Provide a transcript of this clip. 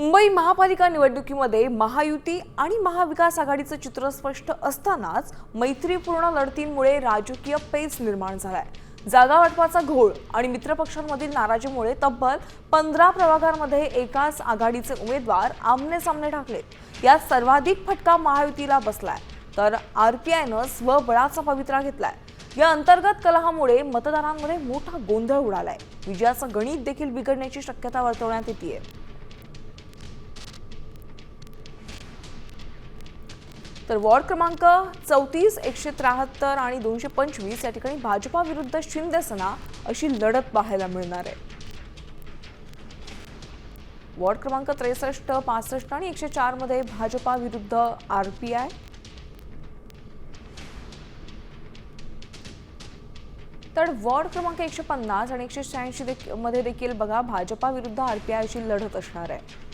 मुंबई महापालिका निवडणुकीमध्ये महायुती आणि महाविकास आघाडीचं चित्र स्पष्ट असतानाच मैत्रीपूर्ण लढतींमुळे राजकीय पेच निर्माण झालाय. जागा वाटपाचा घोळ आणि मित्रपक्षांमधील नाराजीमुळे तब्बल पंधरा प्रभागांमध्ये एकाच आघाडीचे उमेदवार आमने सामने टाकले यात सर्वाधिक फटका महायुतीला बसलाय. तर आर पी आयनं स्वबळाचा पवित्रा घेतलाय. या अंतर्गत कलहामुळे मतदारांमध्ये मोठा गोंधळ उडालाय. विजयाचं गणित देखील बिघडण्याची शक्यता वर्तवण्यात येते तर वॉर्ड क्रमांक चौतीस एकशे त्र्याहत्तर आणि दोनशे पंचवीस या ठिकाणी भाजपा विरुद्ध शिंदेसेना अशी लढत पाहायला मिळणार आहे. वॉर्ड क्रमांक त्रेसष्ट पासष्ट आणि एकशे चारमध्ये भाजपा विरुद्ध आरपीआय तर वॉर्ड क्रमांक एकशे पन्नास आणि एकशे शहाऐंशी मध्ये देखील बघा भाजपा विरुद्ध आरपीआयची लढत असणार आहे.